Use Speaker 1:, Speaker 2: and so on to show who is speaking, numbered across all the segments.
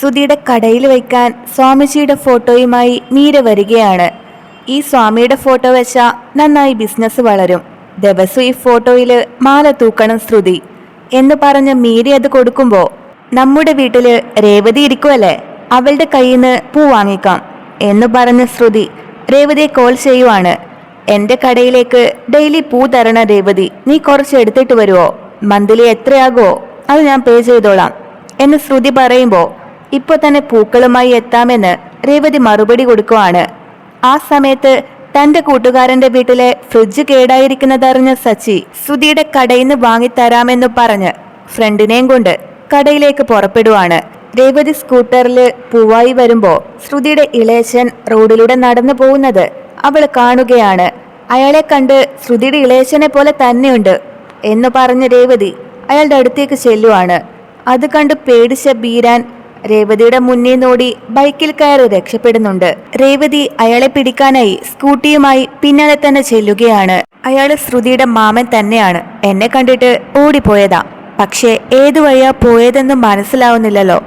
Speaker 1: സുധിയുടെ കടയിൽ വയ്ക്കാൻ സ്വാമിജിയുടെ ഫോട്ടോയുമായി മീര വരികയാണ്. ഈ സ്വാമിയുടെ ഫോട്ടോ വെച്ചാൽ നന്നായി ബിസിനസ് വളരും. ദിവസം ഈ ഫോട്ടോയിൽ മാല തൂക്കണം ശ്രുതി. എന്ന് പറഞ്ഞ് മീര അത് കൊടുക്കുമ്പോൾ നമ്മുടെ വീട്ടിൽ രേവതി ഇരിക്കുമല്ലേ അവളുടെ കയ്യിൽ നിന്ന് പൂ വാങ്ങിക്കാം എന്ന് പറഞ്ഞ ശ്രുതി രേവതിയെ കോൾ ചെയ്യുവാണ്. എന്റെ കടയിലേക്ക് ഡെയിലി പൂ തരണ രേവതി നീ കുറച്ച് എടുത്തിട്ട് വരുമോ മന്ത്ലി എത്രയാകുമോ അത് ഞാൻ പേ ചെയ്തോളാം. എന്ന് ശ്രുതി പറയുമ്പോ ഇപ്പൊ തന്നെ പൂക്കളുമായി എത്താമെന്ന് രേവതി മറുപടി കൊടുക്കുവാണ്. ആ സമയത്ത് തന്റെ കൂട്ടുകാരന്റെ വീട്ടിലെ ഫ്രിഡ്ജ് കേടായിരിക്കുന്നതറിഞ്ഞ സച്ചി സുധിയുടെ കടയിൽ നിന്ന് വാങ്ങിത്തരാമെന്ന് പറഞ്ഞ് ഫ്രണ്ടിനെയും കൊണ്ട് കടയിലേക്ക് പുറപ്പെടുവാണ്. രേവതി സ്കൂട്ടറിൽ പൂവായി വരുമ്പോൾ ശ്രുതിയുടെ ഇളേശൻ റോഡിലൂടെ നടന്നു പോകുന്നത് അവൾ കാണുകയാണ്. അയാളെ കണ്ട് ശ്രുതിയുടെ ഇളേശനെ പോലെ തന്നെയുണ്ട് എന്ന് പറഞ്ഞ് രേവതി അയാളുടെ അടുത്തേക്ക് ചെല്ലുവാണ്. അത് കണ്ട് പേടിച്ച ബീരാൻ രേവതിയുടെ മുന്നേ നോടി ബൈക്കിൽ കയറി രക്ഷപ്പെടുന്നുണ്ട്. രേവതി അയാളെ പിടിക്കാനായി സ്കൂട്ടിയുമായി പിന്നാലെ തന്നെ ചെല്ലുകയാണ്. അയാൾ ശ്രുതിയുടെ മാമൻ തന്നെയാണ്. എന്നെ കണ്ടിട്ട് ഓടിപ്പോയതാ. പക്ഷേ ഏതു വഴിയാ പോയതെന്ന് മനസ്സിലാവുന്നില്ലല്ലോ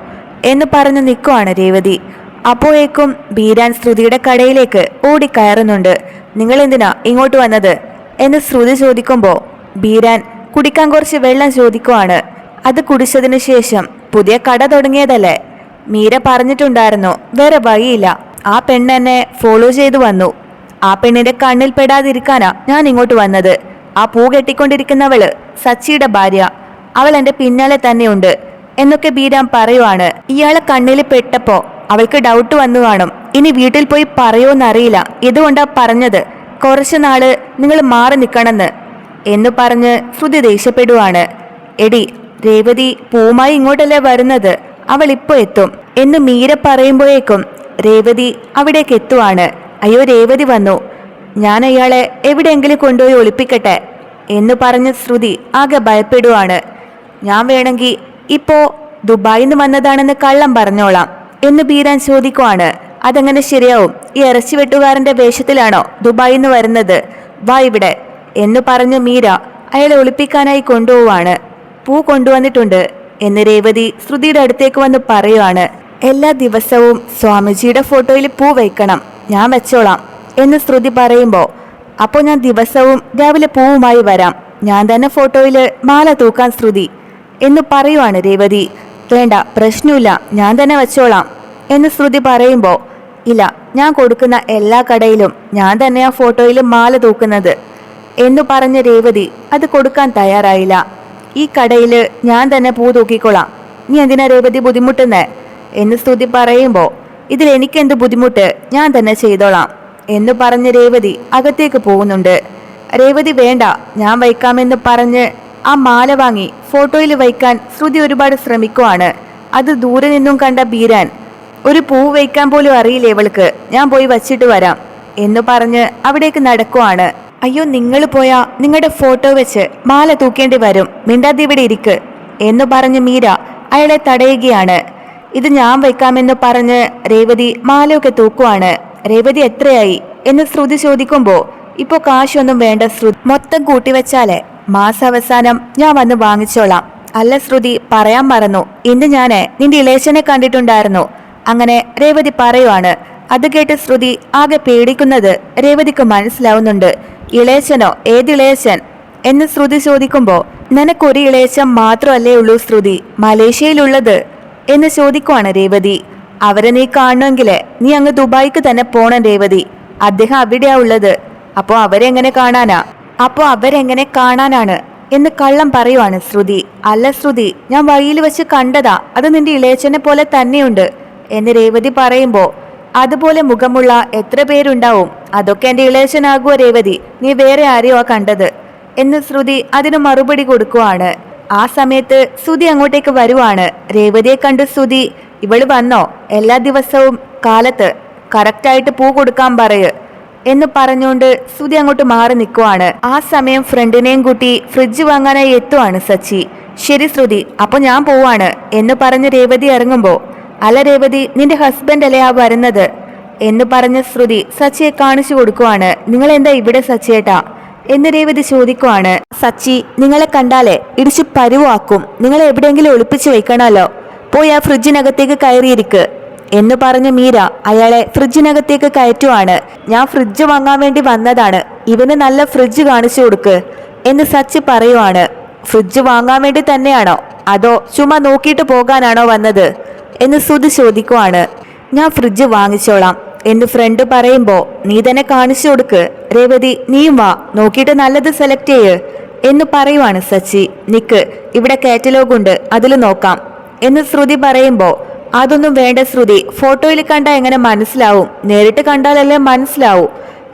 Speaker 1: എന്ന് പറഞ്ഞു നിൽക്കുവാണ് രേവതി. അപ്പോഴേക്കും ബീരാൻ ശ്രുതിയുടെ കടയിലേക്ക് ഓടിക്കയറുന്നുണ്ട്. നിങ്ങൾ എന്തിനാ ഇങ്ങോട്ട് വന്നത്? എന്ന് ശ്രുതി ചോദിക്കുമ്പോൾ ബീരാൻ കുടിക്കാൻ കുറച്ച് വെള്ളം ചോദിക്കുവാണ്. അത് കുടിച്ചതിന് ശേഷം പുതിയ കട തുടങ്ങിയതല്ലേ? മീര പറഞ്ഞിട്ടുണ്ടായിരുന്നു വേറെ വഴിയില്ല. ആ പെണ്ണ് എന്നെ ഫോളോ ചെയ്തു വന്നു. ആ പെണ്ണിന്റെ കണ്ണിൽ പെടാതിരിക്കാനാ ഞാൻ ഇങ്ങോട്ട് വന്നത്. ആ പൂ കെട്ടിക്കൊണ്ടിരിക്കുന്നവൾ സച്ചിയുടെ ഭാര്യ. അവൾ എന്റെ പിന്നാലെ തന്നെയുണ്ട്. എന്നൊക്കെ ബീരാം പറയുവാണ്. ഇയാളെ കണ്ണിൽ പെട്ടപ്പോ അവൾക്ക് ഡൗട്ട് വന്നു കാണും. ഇനി വീട്ടിൽ പോയി പറയുമെന്നറിയില്ല ഇതുകൊണ്ടാ പറഞ്ഞത്? കുറച്ചു നാൾ നിങ്ങൾ മാറി നിൽക്കണമെന്ന്. എന്ന് പറഞ്ഞ് ശ്രുതി ദേഷ്യപ്പെടുവാണ്. എടി രേവതി പൂമായി ഇങ്ങോട്ടല്ലേ വരുന്നത്? അവൾ ഇപ്പൊ എത്തും. എന്ന് മീര പറയുമ്പോഴേക്കും രേവതി അവിടേക്ക് എത്തുവാണ്. അയ്യോ രേവതി വന്നു. ഞാൻ അയാളെ എവിടെയെങ്കിലും കൊണ്ടുപോയി ഒളിപ്പിക്കട്ടെ എന്ന് പറഞ്ഞ ശ്രുതി ആകെ ഭയപ്പെടുവാണ്. ഞാൻ വേണമെങ്കിൽ ഇപ്പോ ദുബായിൽ നിന്ന് വന്നതാണെന്ന് കള്ളം പറഞ്ഞോളാം എന്ന് ബീരാൻ ചോദിക്കുവാണ്. അതങ്ങനെ ശരിയാവും? ഈ ഇറച്ചി വെട്ടുകാരന്റെ വേഷത്തിലാണോ ദുബായിൽ നിന്ന് വരുന്നത്? വാ ഇവിടെ എന്ന് പറഞ്ഞ് മീര അയാളെ ഒളിപ്പിക്കാനായി കൊണ്ടുപോവാണ്. പൂ കൊണ്ടുവന്നിട്ടുണ്ട് എന്ന് രേവതി ശ്രുതിയുടെ അടുത്തേക്ക് വന്ന് പറയുവാണ്. എല്ലാ ദിവസവും സ്വാമിജിയുടെ ഫോട്ടോയിൽ പൂ വയ്ക്കണം ഞാൻ വെച്ചോളാം എന്ന് ശ്രുതി പറയുമ്പോൾ അപ്പോൾ ഞാൻ ദിവസവും രാവിലെ പൂവുമായി വരാം. ഞാൻ തന്നെ ഫോട്ടോയിൽ മാല തൂക്കാൻ ശ്രുതി എന്ന് പറയുവാണ് രേവതി. വേണ്ട പ്രശ്നമില്ല ഞാൻ തന്നെ വെച്ചോളാം എന്ന് ശ്രുതി പറയുമ്പോൾ ഇല്ല ഞാൻ കൊടുക്കുന്ന എല്ലാ കടയിലും ഞാൻ തന്നെ ആ ഫോട്ടോയിൽ മാല തൂക്കുന്നത് എന്നു പറഞ്ഞ രേവതി അത് കൊടുക്കാൻ തയ്യാറായില്ല. ഈ കടയിൽ ഞാൻ തന്നെ പൂ തൂക്കിക്കൊള്ളാം. നീ എന്തിനാ രേവതി ബുദ്ധിമുട്ടുന്നേ? എന്ന് സ്തുതി പറയുമ്പോൾ ഇതിൽ എനിക്കെന്ത് ബുദ്ധിമുട്ട്? ഞാൻ തന്നെ ചെയ്തോളാം. എന്ന് പറഞ്ഞ് രേവതി അകത്തേക്ക് പോകുന്നുണ്ട്. രേവതി വേണ്ട ഞാൻ വയ്ക്കാമെന്ന് പറഞ്ഞ് ആ മാല വാങ്ങി ഫോട്ടോയിൽ വയ്ക്കാൻ ശ്രുതി ഒരുപാട് ശ്രമിക്കുവാണ്. അത് ദൂരെ നിന്നും കണ്ട ബീരാൻ ഒരു പൂ വയ്ക്കാൻ പോലും അറിയില്ല ഇവൾക്ക്? ഞാൻ പോയി വച്ചിട്ട് വരാം. എന്ന് പറഞ്ഞ് അവിടേക്ക് നടക്കുവാണ്. അയ്യോ നിങ്ങൾ പോയാ നിങ്ങളുടെ ഫോട്ടോ വെച്ച് മാല തൂക്കേണ്ടി വരും. മിണ്ടാതിവിടെ ഇരിക്ക്. എന്ന് പറഞ്ഞ് മീര അയാളെ തടയുകയാണ്. ഇത് ഞാൻ വയ്ക്കാമെന്ന് പറഞ്ഞ് രേവതി മാലയൊക്കെ തൂക്കുവാണ്. രേവതി എത്രയായി? എന്ന് ശ്രുതി ചോദിക്കുമ്പോൾ ഇപ്പോ കാശൊന്നും വേണ്ട ശ്രുതി. മൊത്തം കൂട്ടിവെച്ചാലേ മാസാവസാനം ഞാൻ വന്ന് വാങ്ങിച്ചോളാം. അല്ല ശ്രുതി പറയാൻ മറന്നു. ഇന്ന് ഞാൻ നിന്റെ ഇളേശനെ കണ്ടിട്ടുണ്ടായിരുന്നു. അങ്ങനെ രേവതി പറയുവാണ്. അത് കേട്ട് ശ്രുതി ആകെ പേടിക്കുന്നത് രേവതിക്ക് മനസ്സിലാവുന്നുണ്ട്. ഇളയച്ചനോ ഏത് ഇളയച്ചൻ എന്ന് ശ്രുതി ചോദിക്കുമ്പോൾ നിനക്കൊരു ഇളയച്ചൻ മാത്രമല്ലേ ഉള്ളൂ ശ്രുതി? മലേഷ്യയിലുള്ളത്? എന്ന് ചോദിക്കുവാണ് രേവതി. അവരെ നീ കാണണമെങ്കിൽ നീ അങ്ങ് ദുബായിക്ക് തന്നെ പോണം രേവതി. അദ്ദേഹം അവിടെയാ ഉള്ളത്. അപ്പോ അവരെങ്ങനെ കാണാനാ? അപ്പോ അവരെങ്ങനെ കാണാനാണ്? എന്ന് കള്ളം പറയുവാണ് ശ്രുതി. അല്ല ശ്രുതി ഞാൻ വഴിയിൽ വെച്ച് കണ്ടതാ. അത് നിന്റെ ഇളയച്ചനെ പോലെ തന്നെയുണ്ട്. എന്ന് രേവതി പറയുമ്പോ അതുപോലെ മുഖമുള്ള എത്ര പേരുണ്ടാവും? അതൊക്കെ എന്റെ ഇളയച്ചനാകുമോ രേവതി? നീ വേറെ ആരെയോ കണ്ടത്? എന്ന് ശ്രുതി അതിന് മറുപടി കൊടുക്കുവാണ്. ആ സമയത്ത് ശ്രുതി അങ്ങോട്ടേക്ക് വരുവാണ്. രേവതിയെ കണ്ട് ശ്രുതി ഇവൾ വന്നോ? എല്ലാ ദിവസവും കാലത്ത് കറക്റ്റായിട്ട് പൂ കൊടുക്കാൻ പറയ് എന്ന് പറഞ്ഞുകൊണ്ട് ശ്രുതി അങ്ങോട്ട് മാറി നിൽക്കുവാണ്. ആ സമയം ഫ്രണ്ടിനെയും കൂട്ടി ഫ്രിഡ്ജ് വാങ്ങാനായി എത്തുവാണ് സച്ചി. ശരി ശ്രുതി അപ്പൊ ഞാൻ പോവാണ് എന്ന് പറഞ്ഞ് രേവതി ഇറങ്ങുമ്പോ അല്ല രേവതി നിന്റെ ഹസ്ബൻഡ് അല്ലേ ആ വരുന്നത്? എന്ന് പറഞ്ഞ ശ്രുതി സച്ചിയെ കാണിച്ചു കൊടുക്കുവാണ്. നിങ്ങൾ എന്താ ഇവിടെ സച്ചിയേട്ടാ? എന്ന് രേവതി ചോദിക്കുവാണ്. സച്ചി നിങ്ങളെ കണ്ടാലേ ഇടിച്ചു പരുവാക്കും. നിങ്ങളെ എവിടെയെങ്കിലും ഒളിപ്പിച്ചു വെക്കണമല്ലോ. പോയി ആ ഫ്രിഡ്ജിനകത്തേക്ക് കയറിയിരിക്ക്. എന്ന് പറഞ്ഞ മീര അയാളെ ഫ്രിഡ്ജിനകത്തേക്ക് കയറ്റുവാണ്. ഞാൻ ഫ്രിഡ്ജ് വാങ്ങാൻ വേണ്ടി വന്നതാണ്. ഇവന് നല്ല ഫ്രിഡ്ജ് കാണിച്ചു കൊടുക്ക് എന്ന് സച്ചി പറയുവാണ്. ഫ്രിഡ്ജ് വാങ്ങാൻ വേണ്ടി തന്നെയാണോ? അതോ ചുമ്മാ നോക്കിയിട്ട് പോകാനാണോ വന്നത്? എന്ന് സുധി ചോദിക്കുവാണ്. ഞാൻ ഫ്രിഡ്ജ് വാങ്ങിച്ചോളാം എന്ന് ഫ്രണ്ട് പറയുമ്പോൾ നീ തന്നെ കാണിച്ചു കൊടുക്ക്. രേവതി നീയും വാ. നോക്കിയിട്ട് നല്ലത് സെലക്ട് ചെയ്യ് എന്ന് പറയുവാണ് സച്ചി. നിക്ക് ഇവിടെ കാറ്റലോഗ് ഉണ്ട്. അതിൽ നോക്കാം എന്ന് ശ്രുതി പറയുമ്പോൾ അതൊന്നും വേണ്ട ശ്രുതി. ഫോട്ടോയിൽ കണ്ടാൽ എങ്ങനെ മനസ്സിലാവും? നേരിട്ട് കണ്ടാലല്ലേ മനസ്സിലാവൂ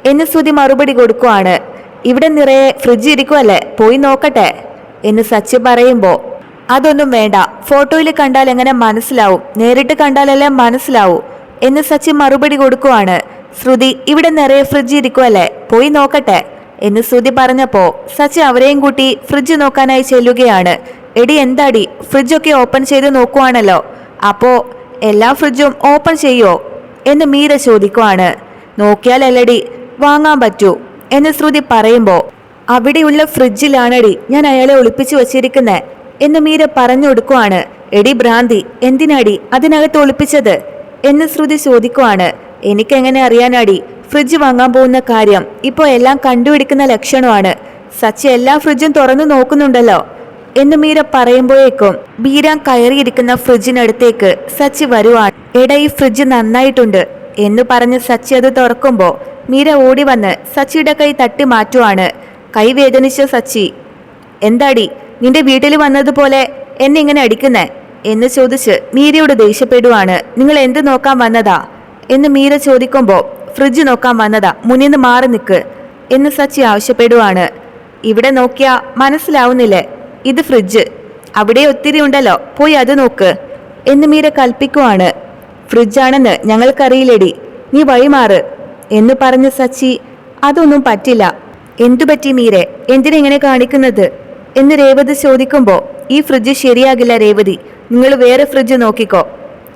Speaker 1: എന്ന് ശ്രുതി മറുപടി കൊടുക്കുവാണ്. ഇവിടെ നിറയെ ഫ്രിഡ്ജ് ഇരിക്കുമല്ലേ പോയി നോക്കട്ടെ എന്ന് സച്ചി പറയുമ്പോ അതൊന്നും വേണ്ട. ഫോട്ടോയിൽ കണ്ടാൽ എങ്ങനെ മനസ്സിലാവും? നേരിട്ട് കണ്ടാലല്ലേ മനസ്സിലാവൂ. എന്ന് സച്ചി മറുപടി കൊടുക്കുവാണ്. ശ്രുതി ഇവിടെ നിറയെ ഫ്രിഡ്ജ് ഇരിക്കുമല്ലേ പോയി നോക്കട്ടെ. എന്ന് ശ്രുതി പറഞ്ഞപ്പോ സച്ചി അവരെയും കൂട്ടി ഫ്രിഡ്ജ് നോക്കാനായി ചെല്ലുകയാണ്. എടി എന്താടി? ഫ്രിഡ്ജൊക്കെ ഓപ്പൺ ചെയ്ത് നോക്കുവാണല്ലോ. അപ്പോ എല്ലാ ഫ്രിഡ്ജും ഓപ്പൺ ചെയ്യോ? എന്ന് മീര ചോദിക്കുവാണ്. നോക്കിയാലല്ലടി വാങ്ങാൻ പറ്റൂ. എന്ന് ശ്രുതി പറയുമ്പോ അവിടെയുള്ള ഫ്രിഡ്ജിലാണടി ഞാൻ അയാളെ ഒളിപ്പിച്ചു വച്ചിരിക്കുന്നെ. എന്ന് മീര പറഞ്ഞു കൊടുക്കുവാണ് എടി ഭ്രാന്തി എന്തിനാടി അതിനകത്ത് ഒളിപ്പിച്ചത്? എന്ന് ശ്രുതി ചോദിക്കുവാണ്. എനിക്കെങ്ങനെ അറിയാനാടി? ഫ്രിഡ്ജ് വാങ്ങാൻ പോകുന്ന കാര്യം ഇപ്പോൾ എല്ലാം കണ്ടുപിടിക്കുന്ന ലക്ഷണമാണ്. സച്ചി എല്ലാ ഫ്രിഡ്ജും തുറന്നു നോക്കുന്നുണ്ടല്ലോ. എന്ന് മീര പറയുമ്പോഴേക്കും ബീരാൻ കയറിയിരിക്കുന്ന ഫ്രിഡ്ജിനടുത്തേക്ക് സച്ചി വരുവാണ്. എടാ ഈ ഫ്രിഡ്ജ് നന്നായിട്ടുണ്ട്. എന്ന് പറഞ്ഞ് സച്ചി അത് തുറക്കുമ്പോൾ മീര ഓടി വന്ന് സച്ചിയുടെ കൈ തട്ടി മാറ്റുവാണ്. കൈ വേദനിച്ച സച്ചി എന്താടി? നിന്റെ വീട്ടിൽ വന്നതുപോലെ എന്നെ ഇങ്ങനെ അടിക്കുന്നേ? എന്ന് ചോദിച്ച് മീരയോട് ദേഷ്യപ്പെടുവാണ്. നിങ്ങൾ എന്ത് നോക്കാൻ വന്നതാ? എന്ന് മീര ചോദിക്കുമ്പോൾ ഫ്രിഡ്ജ് നോക്കാൻ വന്നതാ. മുന്നിന്ന് മാറി നിൽക്ക് എന്ന് സച്ചി ആവശ്യപ്പെടുവാണ്. ഇവിടെ നോക്കിയാ മനസ്സിലാവുന്നില്ലേ? ഇത് ഫ്രിഡ്ജ്. അവിടെ ഒത്തിരി ഉണ്ടല്ലോ. പോയി അത് നോക്ക്. എന്ന് മീര കൽപ്പിക്കുവാണ്. ഫ്രിഡ്ജാണെന്ന് ഞങ്ങൾക്കറിയില്ലടി. നീ വഴിമാറ് എന്ന് പറഞ്ഞ സച്ചി അതൊന്നും പറ്റില്ല. എന്തു പറ്റി മീരെ എന്തിനെങ്ങനെ കാണിക്കുന്നത്? എന്ന് രേവതി ചോദിക്കുമ്പോൾ ഈ ഫ്രിഡ്ജ് ശരിയാകില്ല രേവതി. നിങ്ങൾ വേറെ ഫ്രിഡ്ജ് നോക്കിക്കോ.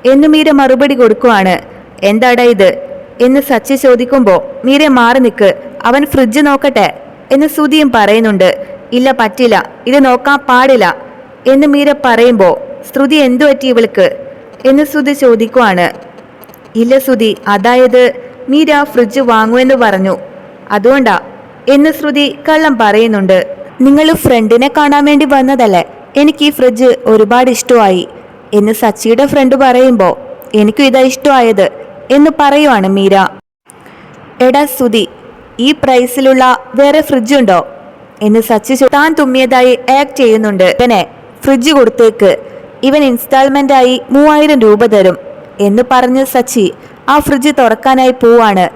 Speaker 1: എന്ന് മീര മറുപടി കൊടുക്കുവാണ്. എന്താടാ ഇത്? എന്ന് സച്ചി ചോദിക്കുമ്പോൾ മീര മാറി നിൽക്ക് അവൻ ഫ്രിഡ്ജ് നോക്കട്ടെ. എന്ന് സുതിയും പറയുന്നുണ്ട്. ഇല്ല പറ്റില്ല. ഇത് നോക്കാൻ പാടില്ല. എന്ന് മീര പറയുമ്പോൾ ശ്രുതി എന്തു പറ്റി ഇവൾക്ക്? എന്ന് സുതി ചോദിക്കുവാണ്. ഇല്ല സുധി. അതായത് മീര ഫ്രിഡ്ജ് വാങ്ങുമെന്ന് പറഞ്ഞു. അതുകൊണ്ടാ. എന്ന് ശ്രുതി കള്ളം പറയുന്നുണ്ട്. നിങ്ങൾ ഫ്രണ്ടിനെ കാണാൻ വേണ്ടി വന്നതല്ലേ? എനിക്ക് ഈ ഫ്രിഡ്ജ് ഒരുപാട് ഇഷ്ടമായി. എന്ന് സച്ചിയുടെ ഫ്രണ്ട് പറയുമ്പോൾ എനിക്കും ഇതാ ഇഷ്ടമായത് എന്ന് പറയുവാണ് മീര. എടാ സുധി ഈ പ്രൈസിലുള്ള വേറെ ഫ്രിഡ്ജ് ഉണ്ടോ? എന്ന് സച്ചി താൻ തുമ്മിയതായി ആക്ട് ചെയ്യുന്നുണ്ട്. ഇവനെ ഫ്രിഡ്ജ് കൊടുത്തേക്ക്. ഇവൻ ഇൻസ്റ്റാൾമെന്റായി മൂവായിരം രൂപ തരും എന്ന് പറഞ്ഞ് സച്ചി ആ ഫ്രിഡ്ജ് തുറക്കാനായി പോവാണ്.